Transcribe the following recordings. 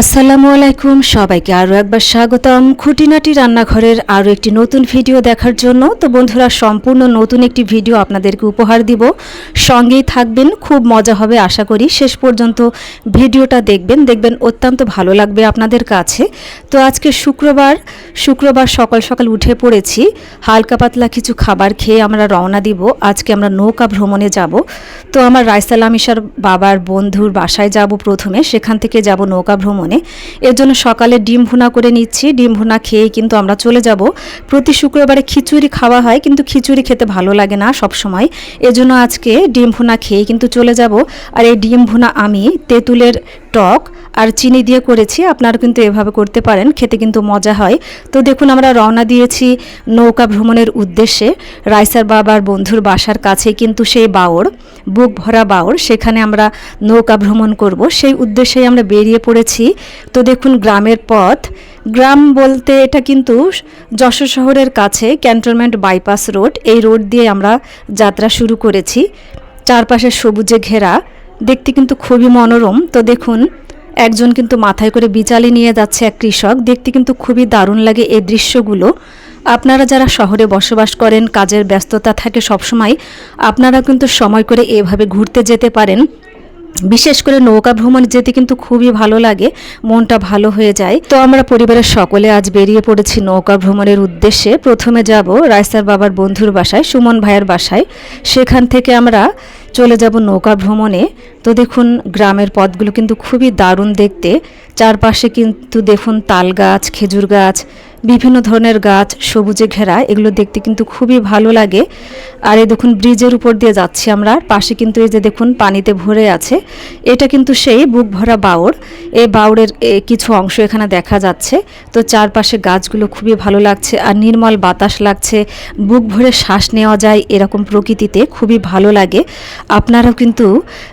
আসসালামু আলাইকুম, সবাইকে আরও একবার স্বাগতম। খুঁটিনাটি রান্নাঘরের আরও একটি নতুন ভিডিও দেখার জন্য। তো বন্ধুরা, সম্পূর্ণ নতুন একটি ভিডিও আপনাদেরকে উপহার দিব। সঙ্গেই থাকবেন, খুব মজা হবে আশা করি। শেষ পর্যন্ত ভিডিওটা দেখবেন দেখবেন অত্যন্ত ভালো লাগবে আপনাদের কাছে। তো আজকে শুক্রবার শুক্রবার সকাল সকাল উঠে পড়েছি। হালকা পাতলা কিছু খাবার খেয়ে আমরা রওনা দিব। আজকে আমরা নৌকা ভ্রমণে যাব। তো আমার রায়সালাম ইশার বাবার বন্ধুর বাসায় যাব প্রথমে। সেখান থেকে যাব নৌকা ভ্রমণে। এর জন্য সকালে ডিম ভুনা করে নিচ্ছি। ডিম ভুনা খেয়ে কিন্তু আমরা চলে যাব। প্রতি শুক্রবারে খিচুড়ি খাওয়া হয়, কিন্তু খিচুড়ি খেতে ভালো লাগে না সব সময় এজন্য আজকে ডিম ভুনা খেয়ে কিন্তু চলে যাব। আর এই ডিম ভুনা আমি তেঁতুলের টক আর চিনি দিয়ে করেছি। আপনারা কিন্তু এভাবে করতে পারেন, খেতে কিন্তু মজা হয়। তো দেখুন, আমরা রওনা দিয়েছি নৌকা ভ্রমণের উদ্দেশ্যে। রাইসার বাবার বন্ধুর বাসার কাছে কিন্তু সেই বাওর, বুক ভরা বাওর, সেখানে আমরা নৌকা ভ্রমণ করব। সেই উদ্দেশ্যেই আমরা বেরিয়ে পড়েছি। তো দেখুন, গ্রামের পথ। গ্রাম বলতে এটা কিন্তু যশোর শহরের কাছে ক্যান্টনমেন্ট বাইপাস রোড। এই রোড দিয়ে আমরা যাত্রা শুরু করেছি। চারপাশে সবুজে ঘেরা। দেখতে কিন্তু খুবই মনোরম। তো দেখুন, একজন কিন্তু মাথায় করে বিচালি নিয়ে যাচ্ছে এক কৃষক। দেখতে কিন্তু খুবই দারুণ লাগে এই দৃশ্যগুলো। আপনারা যারা শহরে বসবাস করেন, কাজের ব্যস্ততা থাকে সবসময়, আপনারা কিন্তু সময় করে এভাবে ঘুরতে যেতে পারেন। বিশেষ করে নৌকা ভ্রমণ যেতে কিন্তু খুবই ভালো লাগে, মনটা ভালো হয়ে যায়। তো আমরা পরিবারের সকলে আজ বেরিয়ে পড়েছি নৌকা ভ্রমণের উদ্দেশ্যে। প্রথমে যাব রায়সার বাবার বন্ধুর বাসায়, সুমন ভাইয়ের বাসায়। সেখান থেকে আমরা চলে যাব নৌকা ভ্রমণে। তো দেখুন গ্রামের পথগুলো কিন্তু খুবই দারুণ দেখতে। চারপাশে কিন্তু দেখুন তাল গাছ খেজুর গাছ বিভিন্ন ধরনের গাছ সবুজে ঘেরা এগুলো দেখতে কিন্তু খুবই ভালো লাগে। আর এই দেখুন ব্রিজের উপর দিয়ে যাচ্ছি আমরা পাশে কিন্তু এই যে দেখুন পানিতে ভরে আছে। এটা কিন্তু সেই বুক ভরা বাউর এই বাউরের এ, কিছু অংশ এখানে দেখা যাচ্ছে। তো চারপাশে গাছগুলো খুবই ভালো লাগছে আর নির্মল বাতাস লাগছে। বুক ভরে শ্বাস নেওয়া যায় এরকম প্রকৃতিতে খুবই ভালো লাগে। আপনারাও কিন্তু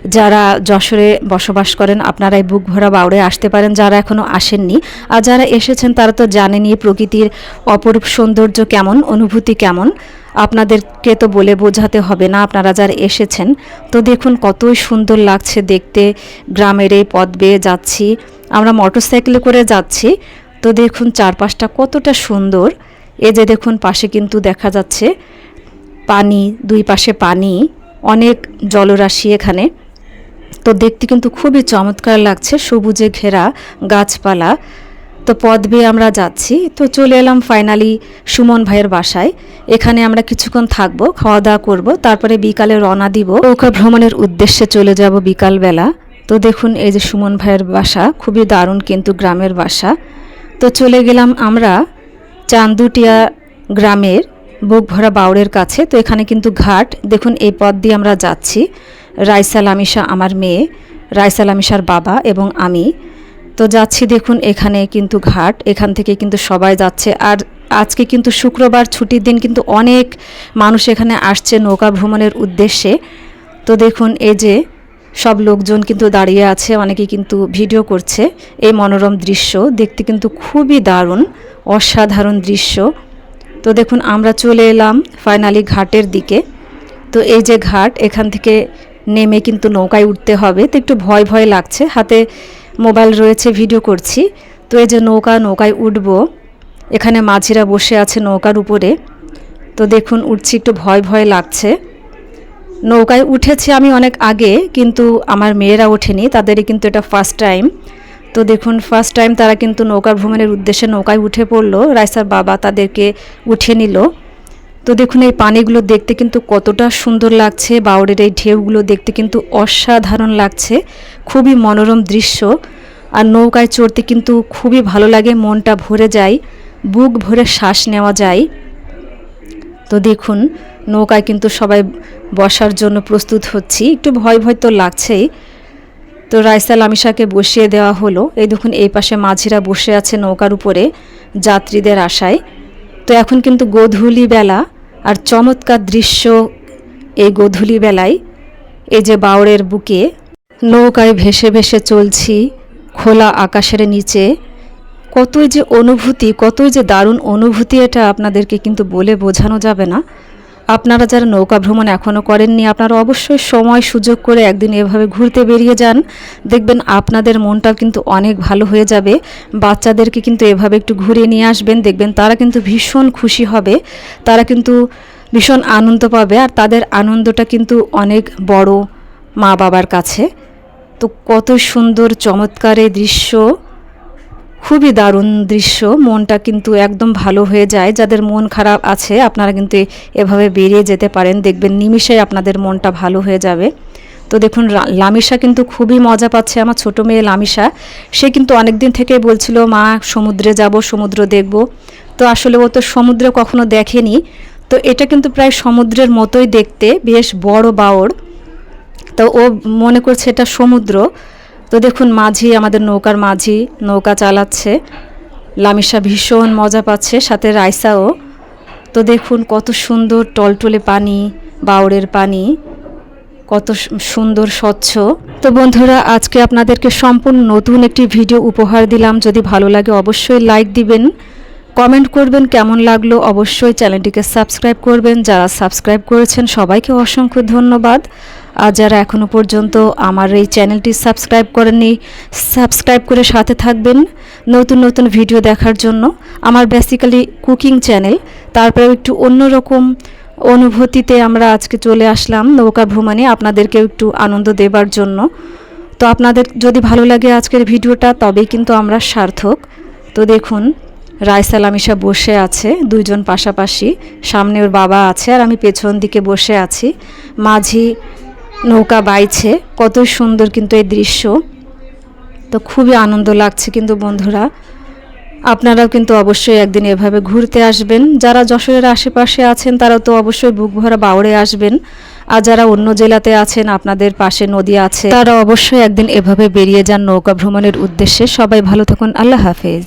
যারা যশোরে বসবাস করেন আপনারা এই বুক ভরা বাউড়ে আসতে পারেন, যারা এখনও আসেননি। আর যারা এসেছেন, তারা তো জানেনই প্রকৃতির অপরূপ সৌন্দর্য কেমন, অনুভূতি কেমন। আপনাদেরকে তো বলে বোঝাতে হবে না, আপনারা যারা এসেছেন। তো দেখুন, কতই সুন্দর লাগছে দেখতে, গ্রামের এই পথ বেয়ে যাচ্ছি। আমরা মোটরসাইকেলে করে যাচ্ছি। তো দেখুন, চারপাশটা কতটা সুন্দর। এ যে দেখুন, পাশে কিন্তু দেখা যাচ্ছে পানি, দুই পাশে পানি। অনেক জলরাশি এখানে। তো দেখতে কিন্তু খুবই চমৎকার লাগছে, সবুজে ঘেরা গাছপালা। তো পথ বেয়ে আমরা যাচ্ছি। তো চলে এলাম ফাইনালি সুমন ভাইয়ের বাসায়। এখানে আমরা কিছুক্ষণ থাকব খাওয়া দাওয়া করব, তারপরে বিকালে রওনা দিব। নৌকা ভ্রমণের উদ্দেশ্যে চলে যাব বিকালবেলা। তো দেখুন এই যে সুমন ভাইয়ের বাসা, খুবই দারুণ কিন্তু গ্রামের বাসা। তো চলে গেলাম আমরা চান্দুটিয়া গ্রামের বুক ভরা বাউরের কাছে। তো এখানে কিন্তু ঘাট। দেখুন, এই পথ দিয়ে আমরা যাচ্ছি। রাইসাল আমিশা আমার মেয়ে, রাইসাল আমিশার বাবা এবং আমি। তো যাচ্ছি দেখুন, এখানে কিন্তু ঘাট। এখান থেকে কিন্তু সবাই যাচ্ছে। আর আজকে কিন্তু শুক্রবার ছুটির দিন কিন্তু অনেক মানুষ এখানে আসছে নৌকা ভ্রমণের উদ্দেশ্যে। তো দেখুন, এই যে সব লোকজন কিন্তু দাঁড়িয়ে আছে, অনেকে কিন্তু ভিডিও করছে। এই মনোরম দৃশ্য, দেখতে কিন্তু খুবই দারুণ, অসাধারণ দৃশ্য। তো দেখুন, আমরা চলে এলাম ফাইনালি ঘাটের দিকে। তো এই যে ঘাট, এখান থেকে নেমে কিন্তু নৌকায় উঠতে হবে। তো একটু ভয় ভয় লাগছে। হাতে মোবাইল রয়েছে, ভিডিও করছি। তো এই যে নৌকা, নৌকায় উঠব। এখানে মাঝিরা বসে আছে নৌকার উপরে। তো দেখুন, উঠছি, একটু ভয় ভয় লাগছে। নৌকায় উঠেছি আমি অনেক আগে, কিন্তু আমার মেয়েরা ওঠেনি। তাদেরই কিন্তু এটা ফার্স্ট টাইম তো দেখুন ফার্স্ট টাইম তারা কিন্তু নৌকা ভ্রমণের উদ্দেশ্যে নৌকায় উঠে পড়ল। রাইসার বাবা তাদেরকে উঠিয়ে নিল। তো দেখুন, এই পানিগুলো দেখতে কিন্তু কতটা সুন্দর লাগছে। বাউরের এই ঢেউগুলো দেখতে কিন্তু অসাধারণ লাগছে। খুবই মনোরম দৃশ্য। আর নৌকায় চড়তে কিন্তু খুবই ভালো লাগে, মনটা ভরে যায়, বুক ভরে শ্বাস নেওয়া যায়। তো দেখুন, নৌকায় কিন্তু সবাই বসার জন্য প্রস্তুত হচ্ছি। একটু ভয় ভয় তো লাগছেই। তো রাইসাল আমিশাকে বসিয়ে দেওয়া হলো। এই দেখুন, এই পাশে মাঝিরা বসে আছে নৌকার উপরে যাত্রীদের আশায়। তো এখন কিন্তু গোধূলি বেলা আর চমৎকার দৃশ্য এই গোধূলি বেলায়। এই যে বাউরের বুকে নৌকায় ভেসে ভেসে চলছি খোলা আকাশের নিচে। কতই যে অনুভূতি, কতই যে দারুণ অনুভূতি এটা আপনাদেরকে কিন্তু বলে বোঝানো যাবে না। আপনারা যারা নৌকা ভ্রমণ এখনও করেননি, আপনারা অবশ্যই সময় সুযোগ করে একদিন এভাবে ঘুরতে বেরিয়ে যান। দেখবেন আপনাদের মনটাও কিন্তু অনেক ভালো হয়ে যাবে। বাচ্চাদেরকে কিন্তু এভাবে একটু ঘুরে নিয়ে আসবেন, দেখবেন তারা কিন্তু ভীষণ খুশি হবে, তারা কিন্তু ভীষণ আনন্দ পাবে আর তাদের আনন্দটা কিন্তু অনেক বড় মা বাবার কাছে। তো কত সুন্দর, চমৎকার এই দৃশ্য। খুবই দারুণ দৃশ্য। মনটা কিন্তু একদম ভালো হয়ে যায়। যাদের মন খারাপ আছে, আপনারা কিন্তু এভাবে বেরিয়ে যেতে পারেন। দেখবেন নিমিষে আপনাদের মনটা ভালো হয়ে যাবে। তো দেখুন লামিশা কিন্তু খুবই মজা পাচ্ছে। আমার ছোট মেয়ে লামিশা সে কিন্তু অনেক দিন থেকে বলছিল, মা, সমুদ্রে যাব, সমুদ্র দেখব। তো আসলে ও তো সমুদ্র কখনো দেখেনি। তো এটা কিন্তু প্রায় সমুদ্রের মতোই দেখতে। বেশ বড় বাওড়। তো ও মনে করছে এটা সমুদ্র। তো দেখুন, মাঝি, আমাদের নৌকার মাঝি নৌকা চালাচ্ছে। লামিশা ভীষণ মজা পাচ্ছে, সাথে রাইসাও। তো দেখুন, কত সুন্দর টলটলে পানি বাউড়ের পানি, কত সুন্দর, স্বচ্ছ। তো বন্ধুরা, আজকে আপনাদেরকে সম্পূর্ণ নতুন একটি ভিডিও উপহার দিলাম। যদি ভালো লাগে, অবশ্যই লাইক দিবেন। কমেন্ট করবেন কেমন লাগল অবশ্যই চ্যানেলটিকে সাবস্ক্রাইব করবেন। যারা সাবস্ক্রাইব করেছেন, সবাইকে অসংখ্য ধন্যবাদ। আর যারা এখনও পর্যন্ত আমার এই চ্যানেলটি সাবস্ক্রাইব করেননি, সাবস্ক্রাইব করে সাথে থাকবেন নতুন নতুন ভিডিও দেখার জন্য। আমার বেসিক্যালি কুকিং চ্যানেল তারপরেও একটু অন্যরকম অনুভূতিতে আমরা আজকে চলে আসলাম নৌকা ভ্রমণে আপনাদেরকেও একটু আনন্দ দেবার জন্য। তো আপনাদের যদি ভালো লাগে আজকের ভিডিওটা, তবেই কিন্তু আমরা সার্থক। তো দেখুন রায়সালামিশা বসে আছে, দুইজন পাশাপাশি। সামনে ওর বাবা আছে আর আমি পেছন দিকে বসে আছি। মাঝি নৌকা বাইছে, কত সুন্দর কিন্তু এই দৃশ্য। তো খুবই আনন্দ লাগছে কিন্তু বন্ধুরা। আপনারাও কিন্তু অবশ্যই একদিন এভাবে ঘুরতে আসবেন। যারা যশোরের আশেপাশে আছেন তারা তো অবশ্যই বুক ভরা বাউড়ে আসবেন। আর যারা অন্য জেলাতে আছেন, আপনাদের পাশে নদী আছে, তারা অবশ্যই একদিন এভাবে বেরিয়ে যান নৌকা ভ্রমণের উদ্দেশ্যে। সবাই ভালো থাকুন, আল্লাহ হাফেজ।